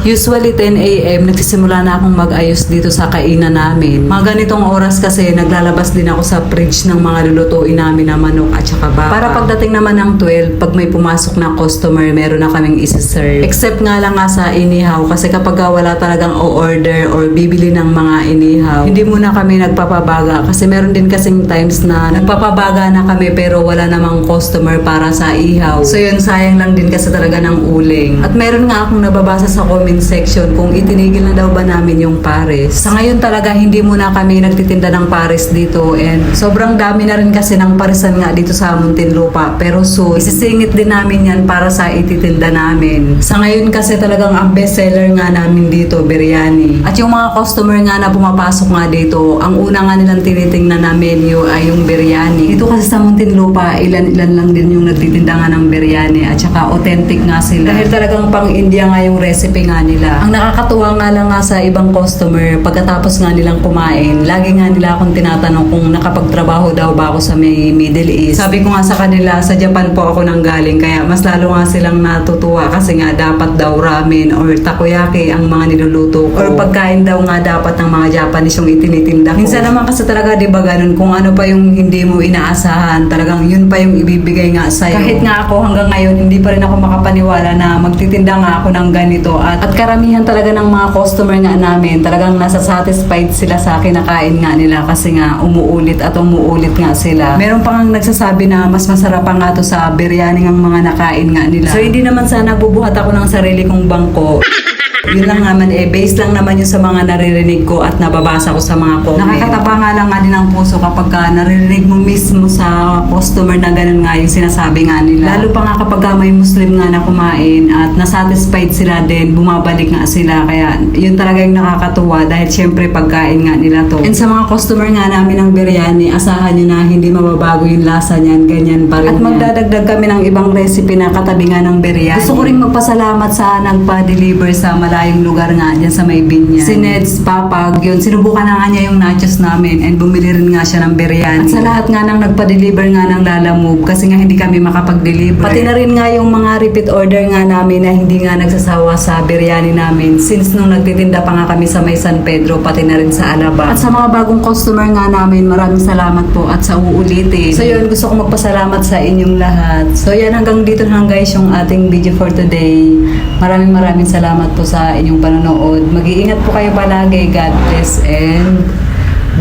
Usually 10 a.m. nagsisimula na akong mag-ayos dito sa kainan namin. Mga ganitong oras kasi naglalabas din ako sa fridge ng mga lulutuin namin na manok at saka baka. Para pagdating naman ng 12, pag may pumasok na customer, meron na kaming isi-serve. Except nga lang nga sa inihaw kasi kapag wala talagang o-order or bibili ng mga inihaw, hindi muna kami nagpapabaga kasi meron din kasing times na nagpapabaga na kami pero wala namang customer para sa ihaw. So yun, sayang lang din kasi talaga ng uling. At meron nga akong nababasa sa comment section kung itinigil na daw ba namin yung pares. Sa ngayon talaga hindi muna kami nagtitinda ng pares dito and sobrang dami na rin kasi ng paresan nga dito sa Muntinlupa. Pero soon, isisingit din namin yan para sa ititinda namin. Sa ngayon kasi talagang ang bestseller nga namin dito, biryani. At yung mga customer nga na pumapasok nga dito, ang una nga nilang tinitingnan na menu ay yung biryani. Dito kasi sa Muntinlupa, ilan-ilan lang din yung nagtitinda nga ng biryani at saka authentic nga sila. Dahil talagang pang India nga yung recipe nga nila. Ang nakakatuwa nga lang nga sa ibang customer, pagkatapos nga nilang kumain, lagi nga nila akong tinatanong kung nakapagtrabaho daw ba ako sa may Middle East. Sabi ko nga sa kanila, sa Japan po ako nang galing, kaya mas lalo nga silang natutuwa kasi nga dapat daw ramen or takoyaki ang mga niluluto ko. Or pagkain daw nga dapat ng mga Japanese yung itinitinda ko. Minsan naman kasi talaga, di ba ganun, kung ano pa yung hindi mo inaasahan, talagang yun pa yung ibibigay nga sa'yo. Kahit nga ako hanggang ngayon, hindi pa rin ako makapaniwala na magtitinda nga ako ng ganito. At, at karamihan talaga ng mga customer nga namin, talagang nasa satisfied sila sa kinakain nga nila kasi nga umuulit at umuulit nga sila. Meron pa nga nagsasabi na mas masarap pa nga to sa biryani ng mga nakain nga nila. So hindi naman sana bubuhat ako ng sarili kong bangko. Yun lang naman eh, based lang naman yun sa mga naririnig ko at nababasa ko sa mga comment. Nakakatapa nga lang nga din ang puso kapag ka naririnig mo mismo sa customer na ganun nga yung sinasabi nga nila. Lalo pa nga kapag ka may Muslim nga na kumain at nasatisfied sila din, bumabalik nga sila. Kaya yun talaga yung nakakatuwa dahil syempre pagkain nga nila to. And sa mga customer nga namin ng biryani, asahan nyo na hindi mababago yung lasa niyan, ganyan pa rin At magdadagdag kami ng ibang recipe na katabi nga ng biryani. Gusto ko rin magpasalamat sa nagpa-deliver sa malayong lugar nga dyan sa may binyan. Si Ned's Papag, yun, sinubukan na nga niya yung nachos namin and bumili rin nga siya ng biryani. At sa lahat nga nang nagpa-deliver nga ng Lala Move kasi nga hindi kami makapag-deliver. Pati na rin nga yung mga repeat order nga namin na hindi nga nagsasawa sa biryani namin since nung nagtitinda pa nga kami sa may San Pedro pati na rin sa Alaba. At sa mga bagong customer nga namin, maraming salamat po at sa uulitin. So yun, gusto ko magpasalamat sa inyong lahat. So yan, hanggang dito na lang guys yung ating video for today. Maraming maraming salamat po sa inyong panonood. Mag-iingat po kayo palagi. God bless and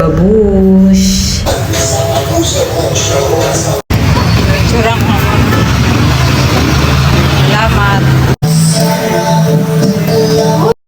babush!